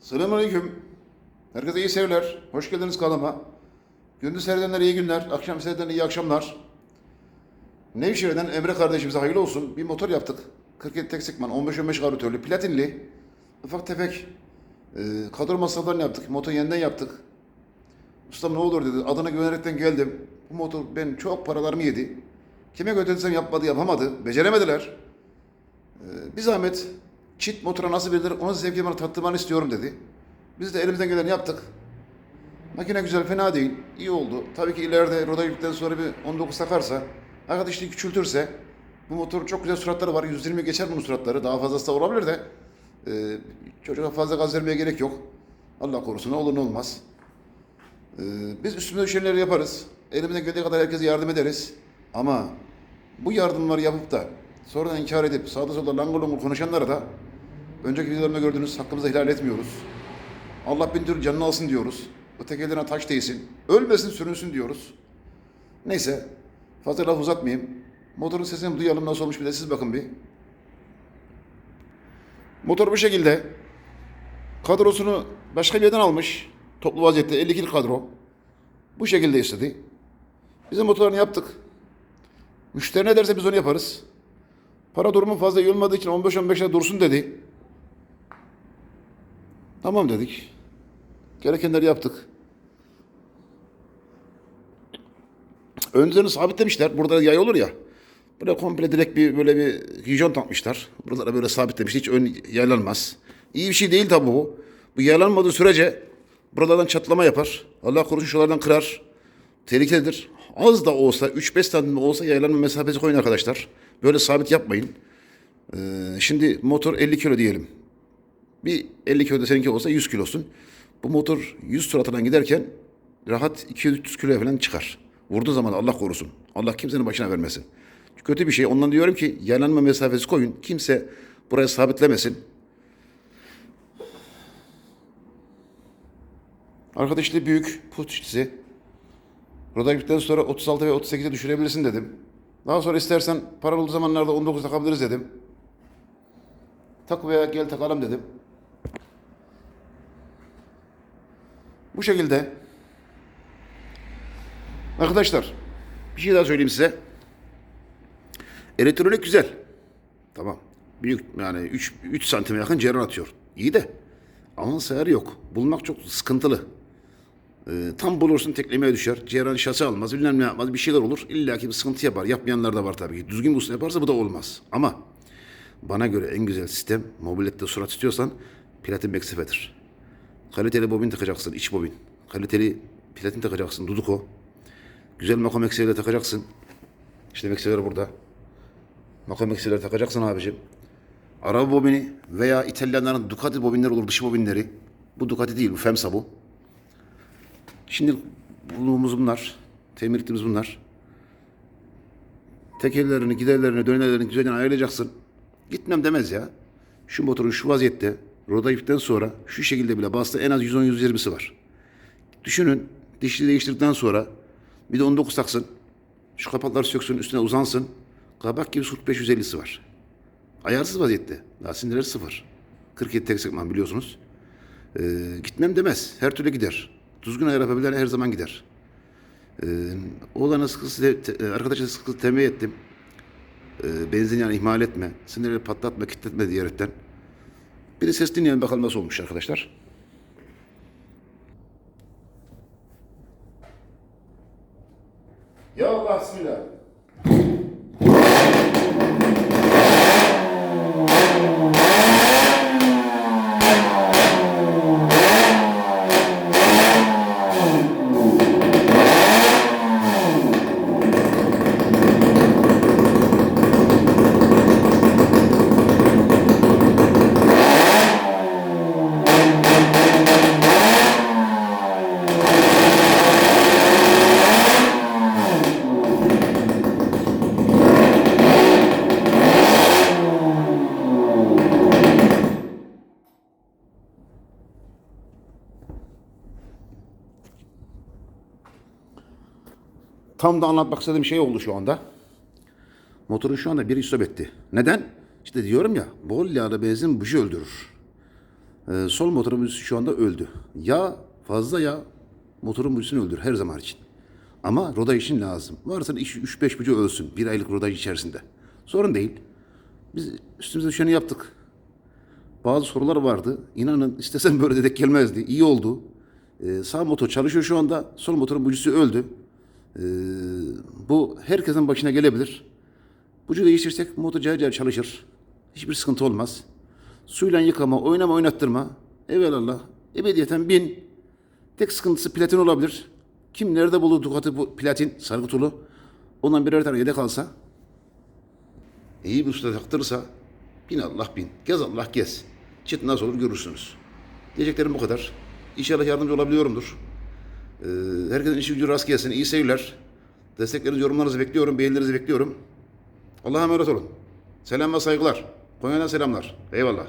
Selamünaleyküm. Herkese iyi seyirler. Hoş geldiniz kanalıma. Gündüz seyredenler iyi günler, akşam seyredenler iyi akşamlar. Nevşehir'den Emre kardeşimize hayırlı olsun. Bir motor yaptık. 47 tek sekman, 15-15 karbüratörlü, platinli. Ufak tefek e, kadro masraflarını yaptık. Motoru yeniden yaptık. Ustam ne olur dedi. Adına güvenerekten geldim. Bu motor ben çok paralarımı yedi. Kime götürsem yapmadı, yapamadı. Beceremediler. Ee, bir zahmet çit motora nasıl verilir onu zevki bana tattırmanı istiyorum dedi. Biz de elimizden geleni yaptık. Makine güzel, fena değil. iyi oldu. Tabii ki ileride roda yükten sonra bir 19 takarsa, arkadaşlığı küçültürse bu motorun çok güzel suratları var. 120 geçer bunun suratları. Daha fazlası da olabilir de. E, çocuğa fazla gaz vermeye gerek yok. Allah korusun ne olur ne olmaz. Ee, biz üstümüze düşenleri yaparız. Elimizden geldiği kadar herkese yardım ederiz. Ama bu yardımları yapıp da sonradan inkar edip sağda solda langır konuşanlara da önceki videolarımda gördüğünüz hakkımızı helal etmiyoruz. Allah bin türlü canını alsın diyoruz. Öteki eline taş değsin. Ölmesin sürünsün diyoruz. Neyse fazla laf uzatmayayım. Motorun sesini duyalım nasıl olmuş bir de siz bakın bir. Motor bu şekilde. Kadrosunu başka bir yerden almış. Toplu vaziyette 52'li kadro. Bu şekilde istedi. Bizim motorlarını yaptık. Müşteri ne derse biz onu yaparız. Para durumu fazla iyi için 15-15'e dursun dedi. Tamam dedik. Gerekenleri yaptık. Önlerini sabitlemişler. Burada yay olur ya. Böyle komple direkt bir böyle bir hijyon takmışlar. Buralara böyle sabitlemiş. Hiç ön yaylanmaz. İyi bir şey değil tabi bu. Bu yaylanmadığı sürece buralardan çatlama yapar. Allah korusun şuralardan kırar. Tehlikelidir. Az da olsa 3-5 santim olsa yaylanma mesafesi koyun arkadaşlar. Böyle sabit yapmayın. Ee, şimdi motor 50 kilo diyelim. Bir 50 kilo da seninki olsa 100 kilosun. Bu motor 100 suratından giderken rahat 200-300 kilo falan çıkar. Vurduğu zaman Allah korusun. Allah kimsenin başına vermesin. Kötü bir şey. Ondan diyorum ki yaylanma mesafesi koyun. Kimse buraya sabitlemesin. Arkadaşlı büyük put işçisi. Roda gittikten sonra 36 ve 38'e düşürebilirsin dedim. Daha sonra istersen paralı zamanlarda 19 takabiliriz dedim. Tak veya gel takalım dedim. Bu şekilde. Arkadaşlar bir şey daha söyleyeyim size. Elektronik güzel. Tamam. Büyük yani 3, 3 santime yakın ceyran atıyor. İyi de alan sayarı yok. Bulmak çok sıkıntılı. Ee, tam bulursun teklemeye düşer. Ceyran şase almaz. Bilmem ne yapmaz. Bir şeyler olur. İlla ki bir sıkıntı yapar. Yapmayanlar da var tabii ki. Düzgün bulsun yaparsa bu da olmaz. Ama bana göre en güzel sistem mobilette surat istiyorsan platin backsifedir. Kaliteli bobin takacaksın. iç bobin. Kaliteli platin takacaksın. Duduko. Güzel makam ekseleri takacaksın. İşte ekseleri burada. Makam ekseleri takacaksın abicim. Araba bobini veya İtalyanların Ducati bobinleri olur. Dışı bobinleri. Bu Ducati değil. Bu Femsa bu. Şimdi bulduğumuz bunlar. Temir ettiğimiz bunlar. Tekerlerini, giderlerini, dönerlerini güzelce ayarlayacaksın. Gitmem demez ya. Şu motorun şu vaziyette roda ipten sonra şu şekilde bile bastı en az 110-120'si var. Düşünün dişli değiştirdikten sonra bir de 19 taksın. Şu kapakları söksün üstüne uzansın. Kabak gibi 45-150'si var. Ayarsız vaziyette. Daha sinirleri sıfır. 47 tek sekman biliyorsunuz. Ee, gitmem demez. Her türlü gider. Düzgün ayar yapabilen her zaman gider. Ee, oğlana sıkıntı, te, arkadaşa sıkıntı tembih ettim. Ee, benzin yani ihmal etme. Sinirleri patlatma, kilitletme diyerekten. Bir de ses dinleyelim bakalım nasıl olmuş arkadaşlar. Ya Allah bismillah. Tam da anlatmak istediğim şey oldu şu anda. Motorun şu anda bir istop etti. Neden? İşte diyorum ya bol yağda benzin buji öldürür. Ee, sol motorun bujisi şu anda öldü. Ya fazla ya motorun bujisini öldür her zaman için. Ama rodaj için lazım. Varsa 3-5 bucu ölsün bir aylık rodaj içerisinde. Sorun değil. Biz üstümüze düşeni yaptık. Bazı sorular vardı. İnanın istesem böyle dedek gelmezdi. İyi oldu. Ee, sağ motor çalışıyor şu anda. Sol motorun bujisi öldü. Ee, bu herkesin başına gelebilir. Bucu değiştirsek motor cayır cayır çalışır. Hiçbir sıkıntı olmaz. Suyla yıkama, oynama, oynattırma. Evelallah. Ebediyeten bin. Tek sıkıntısı platin olabilir. Kim nerede bulur Ducati bu platin, sargı tulu? Ondan birer tane yedek alsa, iyi bir usta taktırırsa, bin Allah bin. Gez Allah gez. Çit nasıl olur görürsünüz. Diyeceklerim bu kadar. İnşallah yardımcı olabiliyorumdur. Ee, herkesin işi gücü rast gelsin. İyi seyirler. Desteklerinizi, yorumlarınızı bekliyorum. Beğenilerinizi bekliyorum. Allah'a emanet olun. Selam ve saygılar. Konya'dan selamlar. Eyvallah.